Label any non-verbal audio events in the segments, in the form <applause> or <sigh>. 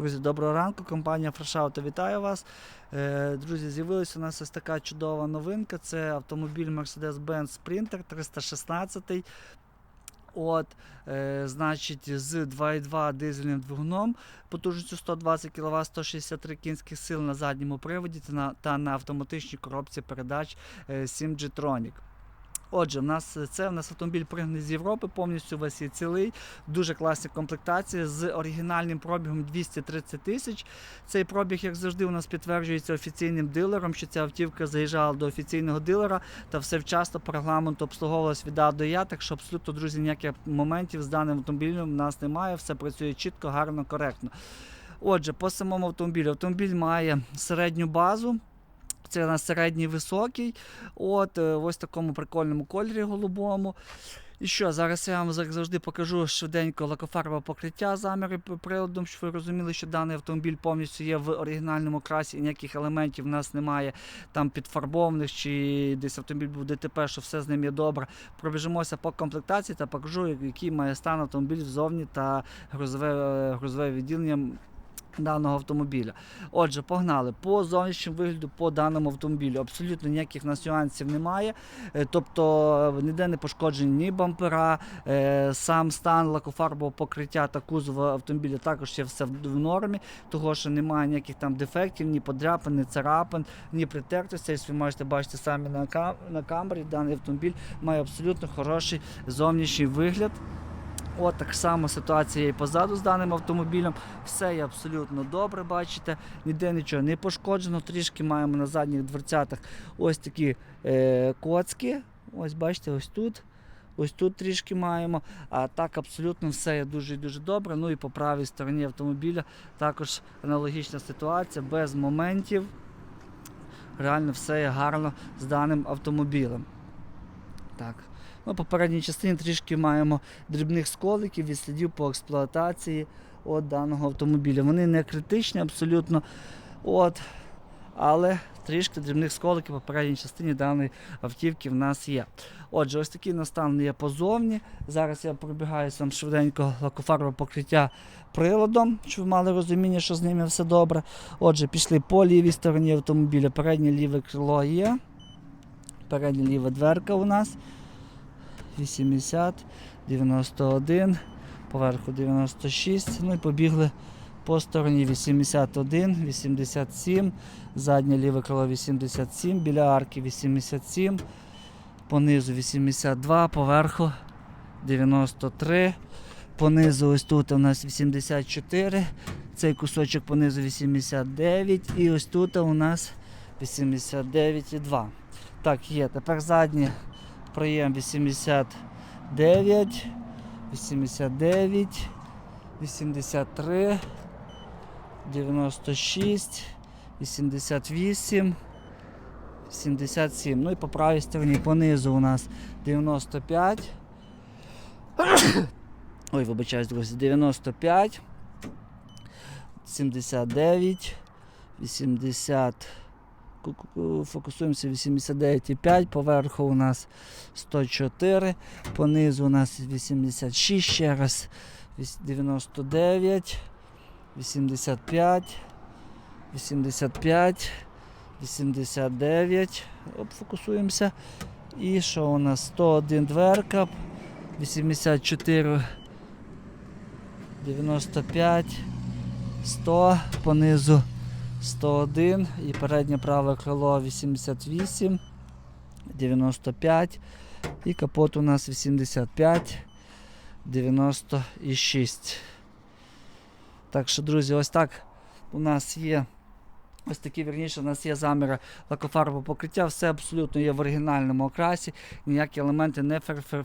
Друзі, доброго ранку. Компанія Фрешауто вітає вас. Е, Друзі, з'явилася у нас ось така чудова новинка. Це автомобіль Mercedes-Benz Sprinter 316. От, е, значить, з 2,2 дизельним двигуном потужністю 120 кВт, 163 кінських сил на задньому приводі та на, та на автоматичній коробці передач е, 7G Tronic. Отже, в нас е, це в нас автомобіль пригнаний з Європи, повністю весь є цілий, дуже класні комплектації з оригінальним пробігом 230 тисяч. Цей пробіг, як завжди, у нас підтверджується офіційним дилером, що ця автівка заїжджала до офіційного дилера та все вчасно по регламенту обслуговувалась від А до Я. Так що абсолютно, друзі, ніяких моментів з даним автомобілем в нас немає. Все працює чітко, гарно, коректно. Отже, по самому автомобілю. Автомобіль має середню базу. У нас середній високий. От е, ось такому прикольному кольорі голубому. І що, зараз я вам завжди покажу швиденько лакофарбове покриття заміри приладом, щоб ви розуміли, що даний автомобіль повністю є в оригінальному красі, і ніяких елементів в нас немає там підфарбованих чи десь автомобіль був ДТП, що все з ним є добре. Пробіжимося по комплектації та покажу, який має стан автомобіль ззовні та грузове, е, грузове відділення даного автомобіля. Отже, погнали. По зовнішньому вигляду по даному автомобілю абсолютно ніяких нас нюансів немає. Е, Тобто е, ніде не пошкоджені ні бампера, е, сам стан лакофарбового покриття та кузова автомобіля також є все в нормі, того що немає ніяких там дефектів, ні подряпин, ні царапин, ні притертостей. Ви можете бачити самі на камері. Даний автомобіль має абсолютно хороший зовнішній вигляд. От так само ситуація і позаду з даним автомобілем. Все є абсолютно добре, бачите, ніде нічого не пошкоджено. Трішки маємо на задніх дверцятах ось такі е, коцки. Ось бачите, ось тут. Ось тут трішки маємо. А так абсолютно все є дуже дуже добре. Ну і по правій стороні автомобіля також аналогічна ситуація, без моментів. Реально все є гарно з даним автомобілем. Так. Ну, по передній частині трішки маємо дрібних сколиків від слідів по експлуатації от даного автомобіля. Вони не критичні абсолютно. От, але трішки дрібних сколиків по передній частині даної автівки в нас є. Отже, ось такий настан є позовні. Зараз я пробігаю сам швиденько лакофарбове покриття приладом, щоб ви мали розуміння, що з ними все добре. Отже, пішли по лівій стороні автомобіля. Переднє ліве крило є. Передня ліва дверка у нас. 80, 91, поверху 96. Ну і побігли по стороні 81, 87, заднє ліве крило 87, біля арки 87, понизу 82, поверху 93. Понизу ось тут у нас 84, цей кусочок понизу 89 і ось тут у нас 89,2. Так, є. Тепер заднє проєм 89, 89, 83, 96, 88, 77. Ну і по правій стороні понизу у нас 95. <coughs> Ой, вибачаюсь, друзі, 95, 79, 80. Ку-ку-ку, Фокусуємося 89,5, поверху у нас 104, понизу у нас 86 ще раз, 99, 85, 85, 89, Оп, фокусуємося. І що у нас 101 дверка, 84, 95, 100, понизу 101 і переднє праве крило 88, 95 і капот у нас 85, 96. Так що, друзі, ось так у нас є. Ось такі, вірніше, у нас є заміри лакофарбового покриття, все абсолютно є в оригінальному окрасі, ніякі елементи не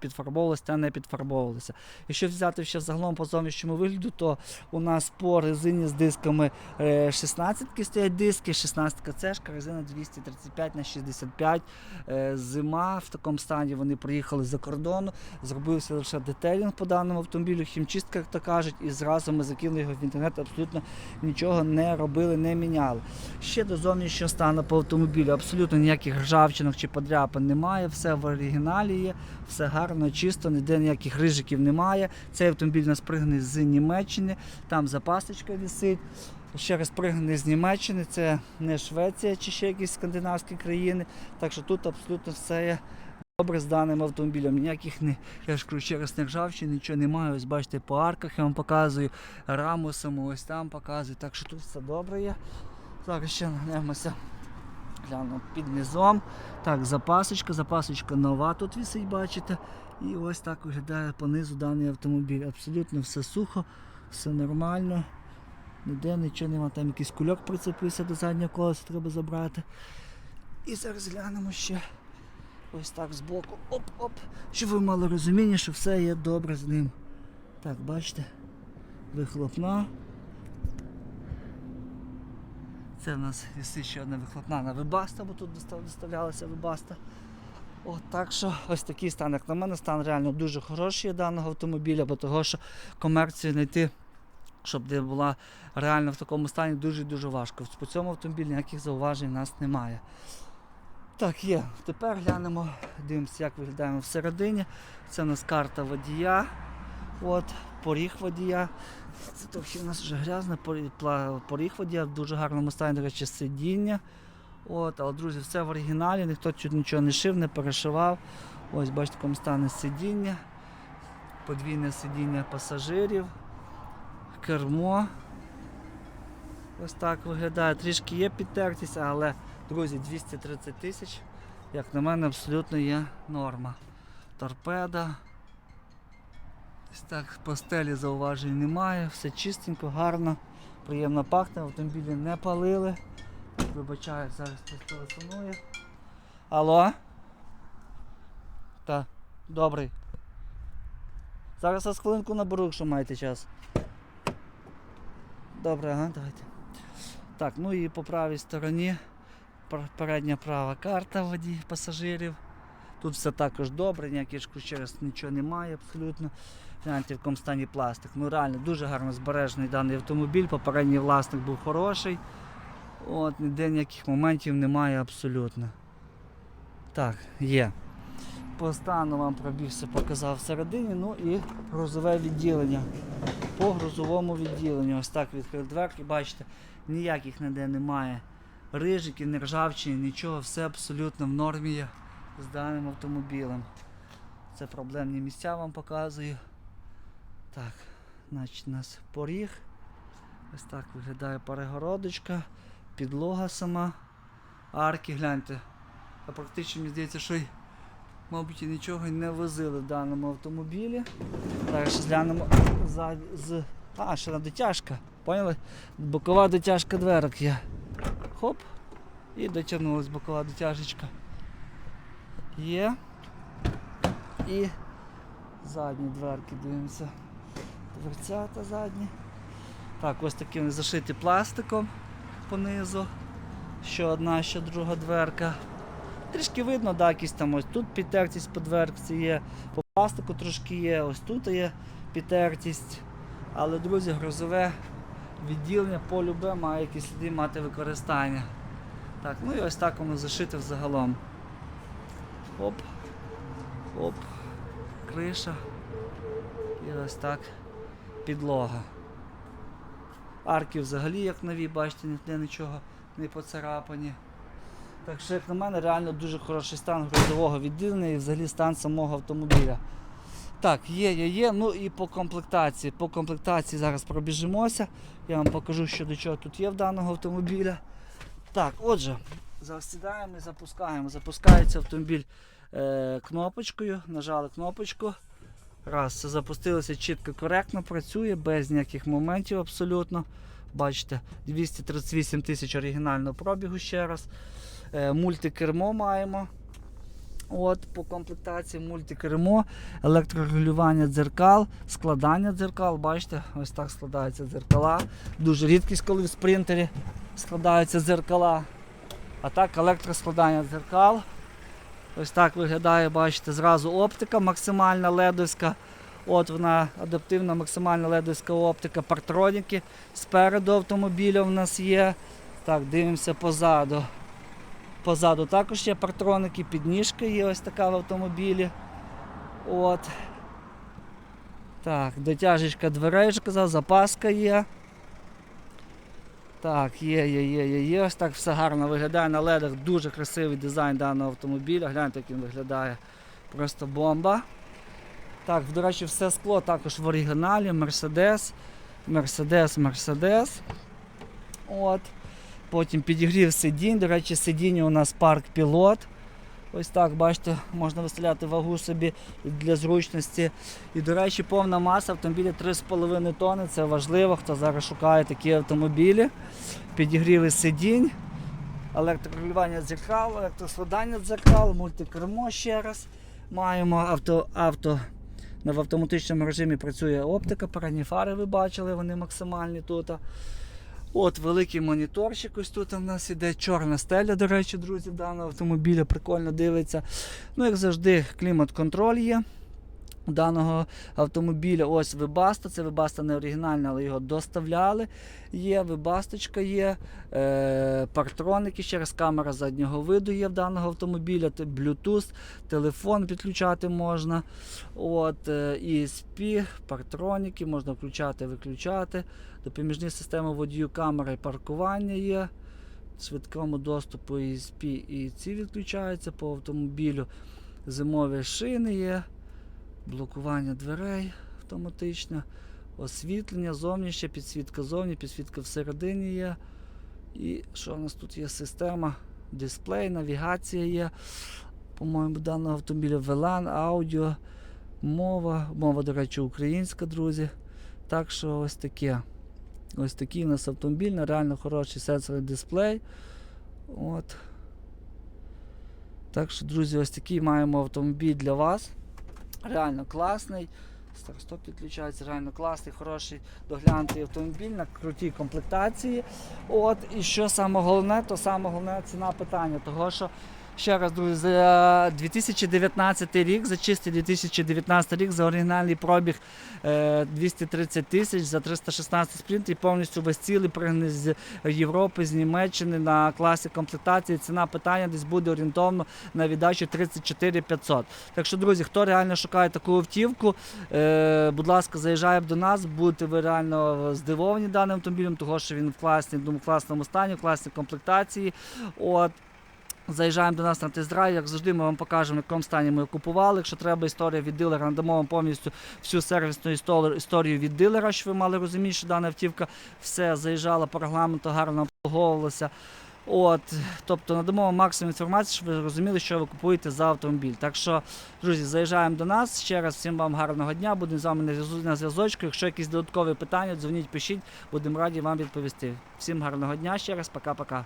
підфарбовувалися та не підфарбовувалися. Якщо взяти ще загалом по зовнішньому вигляду, то у нас по резині з дисками 16 стоять диски, 16 цешка, резина 235 на 65. Е, Зима в такому стані вони приїхали за кордону, зробився лише детелінг по даному автомобілю, хімчистка, як то кажуть, і зразу ми закинули його в інтернет, абсолютно нічого не робили, не міняли. Ще до зовнішнього стану по автомобілю абсолютно ніяких ржавчинок чи подряпин немає, все в оригіналі є, все гарно, чисто, ніде ніяких рижиків немає. Цей автомобіль у нас пригнаний з Німеччини, там запасочка висить. Ще раз пригнаний з Німеччини, це не Швеція чи ще якісь скандинавські країни. Так що тут абсолютно все є добре з даним автомобілем. Ніяких не, я ж кажу, ще не ржавчини, нічого немає. Ось бачите, по арках я вам показую, раму саму ось там показую. Так що тут все добре є. Зараз ще нагнемося. Гляну під низом. Так, запасочка, запасочка нова тут висить, бачите. І ось так виглядає понизу даний автомобіль. Абсолютно все сухо, все нормально. Ніде нічого нема, там якийсь кульок прицепився до заднього колеса, треба забрати. І зараз глянемо ще ось так збоку. Оп-оп. Щоб ви мали розуміння, що все є добре з ним. Так, бачите? Вихлопна. Це в нас є ще одна вихлопна на вебаста, бо тут доставлялася вебаста. От, так що ось такий стан, як на мене, стан реально дуже хороший даного автомобіля, бо того, що комерцію знайти, щоб де була реально в такому стані, дуже дуже важко. По цьому автомобілі ніяких зауважень у нас немає. Так, є. Тепер глянемо, дивимося, як виглядаємо всередині. Це у нас карта водія. От, поріг водія. Це трохи у нас вже грязне, порі- поріг водія в дуже гарному стані, до речі, сидіння. От, але, друзі, все в оригіналі, ніхто тут нічого не шив, не перешивав. Ось, бачите, в якому стані сидіння, подвійне сидіння пасажирів, кермо. Ось так виглядає. Трішки є підтертість, але, друзі, 230 тисяч, як на мене, абсолютно є норма. Торпеда. Ось так по стелі зауважень немає, все чистенько, гарно, приємно пахне, автомобілі не палили. Вибачаю, зараз телефонує. Алло? Так, добрий. Зараз вас хвилинку наберу, якщо маєте час. Добре, ага, давайте. Так, ну і по правій стороні передня права карта водій пасажирів. Тут все також добре, ніяких ж через нічого немає абсолютно. Гляньте, в якому стані пластик. Ну реально дуже гарно збережений даний автомобіль. Попередній власник був хороший. От, ніде ніяких моментів немає абсолютно. Так, є. По стану вам пробігся, показав всередині, ну і грузове відділення. По грузовому відділенню. Ось так відкрив дверки, бачите, ніяких ніде немає. Рижиків, не ржавчини, нічого, все абсолютно в нормі є з даним автомобілем. Це проблемні місця вам показую. Так, значить у нас поріг. Ось так виглядає перегородочка, підлога сама, арки, гляньте. А практично мені здається, що й, мабуть, і нічого не возили в даному автомобілі. Зараз ще глянемо ззаді- з. А, ще на дотяжка. Поняли? Бокова дотяжка дверок є. Хоп. І дотягнулась бокова дотяжечка. Є. І задні дверки дивимося. Дверцята задні. Так, ось такі вони зашиті пластиком понизу. Ще одна, ще друга дверка. Трішки видно, да, якісь там ось тут підтертість по дверці є, по пластику трошки є, ось тут є підтертість. Але, друзі, грузове відділення по любе має якісь сліди мати використання. Так, ну і ось так воно зашите взагалом. Оп, оп, криша. І ось так підлога. Арки взагалі як нові, бачите, ніде нічого не поцарапані. Так що, як на мене, реально дуже хороший стан грузового відділення і взагалі стан самого автомобіля. Так, є, є, є. Ну і по комплектації. По комплектації зараз пробіжимося. Я вам покажу, що до чого тут є в даного автомобіля. Так, отже, зараз сідаємо і запускаємо. Запускається автомобіль е, кнопочкою. Нажали кнопочку. Раз, це запустилося чітко, коректно, працює, без ніяких моментів абсолютно. Бачите, 238 тисяч оригінального пробігу ще раз. Е, мультикермо маємо. От, по комплектації мультикермо, електрорегулювання дзеркал, складання дзеркал. Бачите, ось так складаються дзеркала. Дуже рідкість, коли в спринтері складаються дзеркала. А так електроскладання дзеркал. Ось так виглядає, бачите, зразу оптика максимальна ледовська. От вона адаптивна максимальна ледовська оптика, партроніки. Спереду автомобіля в нас є. Так, дивимося позаду. Позаду також є партроники, підніжка є ось така в автомобілі. От. Так, дотяжечка дверей, вже казав, запаска є. Так, є, є, є, є, є. Ось так все гарно виглядає на ледах. Дуже красивий дизайн даного автомобіля. Гляньте, як він виглядає. Просто бомба. Так, до речі, все скло також в оригіналі. Мерседес. Мерседес, Мерседес. От. Потім підігрів сидінь. До речі, сидіння у нас парк пілот. Ось так, бачите, можна виставляти вагу собі для зручності. І, до речі, повна маса автомобіля 3,5 тонни. Це важливо, хто зараз шукає такі автомобілі. Підігріви сидінь, електрорегулювання дзеркал, електроскладання дзеркал, мультикермо ще раз. Маємо авто, авто в автоматичному режимі працює оптика, передні фари ви бачили, вони максимальні тут. От великий моніторчик, ось тут у нас іде чорна стеля, до речі, друзі, даного автомобіля прикольно дивиться. Ну, як завжди, клімат-контроль є. Даного автомобіля ось Вебаста. Це Вебаста не оригінальна, але його доставляли. Є Вебасточка є, е, партроники, ще раз камера заднього виду є в даного автомобіля, Bluetooth, телефон підключати можна. От, е, ESP, партроніки, можна включати, виключати. Допоміжні системи водію камера і паркування є. Швидкому доступу ESP і ці відключаються по автомобілю. Зимові шини є, блокування дверей автоматичне, освітлення, зовнішнє, підсвітка зовні, підсвітка всередині є. І що у нас тут є система? Дисплей, навігація є. По-моєму, даного автомобіля VLAN, аудіо, мова. Мова, до речі, українська, друзі. Так що ось таке. Ось такий у нас автомобіль, на реально хороший сенсорний дисплей. От. Так що, друзі, ось такий маємо автомобіль для вас. Реально класний. Старостоп підключається, реально класний, хороший доглянутий автомобіль на крутій комплектації. От, і що саме головне, то саме головне ціна питання. Того що, ще раз, друзі, за 2019 рік, за чистий 2019 рік, за оригінальний пробіг е, 230 тисяч, за 316 спринт і повністю весь цілий пригнаний з Європи, з Німеччини на класі комплектації. Ціна питання десь буде орієнтовно на віддачу 34 500. Так що, друзі, хто реально шукає таку автівку, е, будь ласка, заїжджає до нас, будете ви реально здивовані даним автомобілем, того що він в класній, думаю, класному стані, в класній комплектації. От. Заїжджаємо до нас на тест-драйв, як завжди, ми вам покажемо, в якому стані ми купували. Якщо треба історія від дилера, надамо вам повністю всю сервісну історію від дилера, щоб ви мали розуміти, що дана автівка все заїжджала по регламенту, гарно обслуговувалася. От, тобто надамо вам максимум інформації, щоб ви розуміли, що ви купуєте за автомобіль. Так що, друзі, заїжджаємо до нас. Ще раз всім вам гарного дня. Будемо з вами на зв'язочку. Якщо якісь додаткові питання, дзвоніть, пишіть, будемо раді вам відповісти. Всім гарного дня ще раз, пока-пока.